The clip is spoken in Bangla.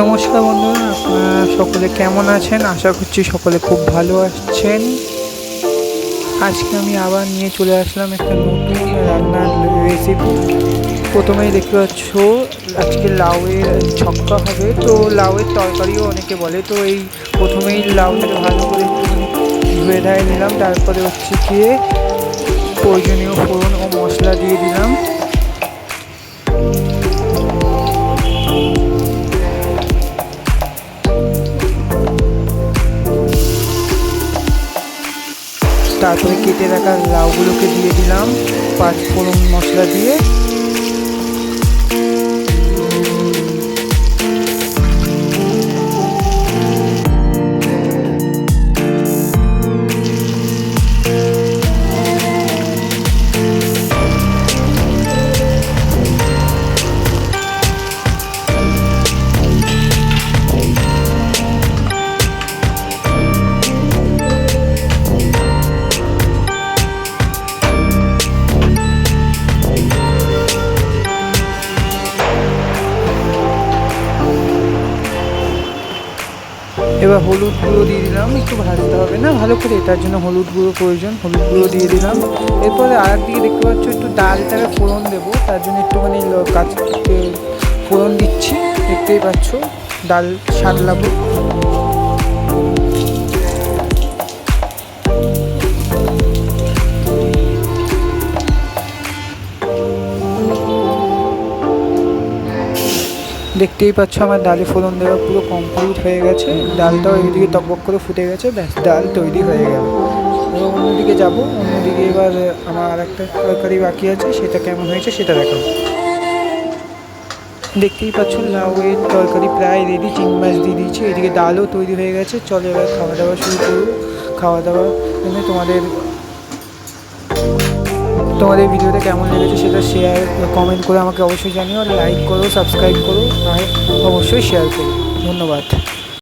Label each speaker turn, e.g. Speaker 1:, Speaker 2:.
Speaker 1: নমস্কার বন্ধুরা, আপনারা সকলে কেমন আছেন? আশা করছি সকলে খুব ভালো আছেন। আজকে আমি আবার নিয়ে চলে আসলাম একটা নতুন রান্নার রেসিপি প্রথমেই দেখতে পাচ্ছ, আজকে লাউয়ের ছক্কা হবে। তো লাউয়ের তরকারিও অনেকে বলে, তো এই প্রথমেই লাউটাকে ভালো করে ধুয়ে ধায়ে নিলাম। তারপরে হচ্ছে গিয়ে প্রয়োজনীয় ফোড়ন ও মশলা দিয়ে দিলাম। তারপরে কেটে রাখা লাউগুলোকে দিয়ে দিলাম। পাঁচ ফোড়ন মশলা দিয়ে। এবার হলুদ গুঁড়ো দিয়ে দিলাম, একটু ভাজতে হবে না, ভালো করে। এটার জন্য হলুদ গুঁড়ো প্রয়োজন, হলুদ গুঁড়ো দিয়ে দিলাম। এরপরে আর দিকে দেখতে পাচ্ছ, একটু ডালটাকে ফোড়ন দেবো, তার জন্য একটুখানি কাঁচ ফোড়ন দিচ্ছি, দেখতেই পাচ্ছ, ডাল সারলাবো দেখতেই পাচ্ছ আমার ডালে ফোড়ন দেওয়া পুরো কমপ্লিট হয়ে গেছে। ডালটাও এইদিকে টকবক করে ফুটে গেছে, ব্যাস, ডাল তৈরি হয়ে গেল। এবার অন্যদিকে যাব, অন্যদিকে এবার আমার আর একটা তরকারি বাকি আছে, সেটা কেমন হয়েছে সেটা দেখাবো। দেখতেই পাচ্ছ লাউয়ের তরকারি প্রায় রেডি চিংড়ি মাছ দিয়ে দিয়েছি, এদিকে ডালও তৈরি হয়ে গেছে। চলো এবার খাওয়া দাওয়া শুরু করব। খাওয়া দাওয়া জন্য তোমাদের তোমাদের ভিডিওটা কেমন লেগেছে সেটা শেয়ার কমেন্ট করে আমাকে অবশ্যই জানিও লাইক করো সাবস্ক্রাইব করো, আর অবশ্যই শেয়ার করো। ধন্যবাদ।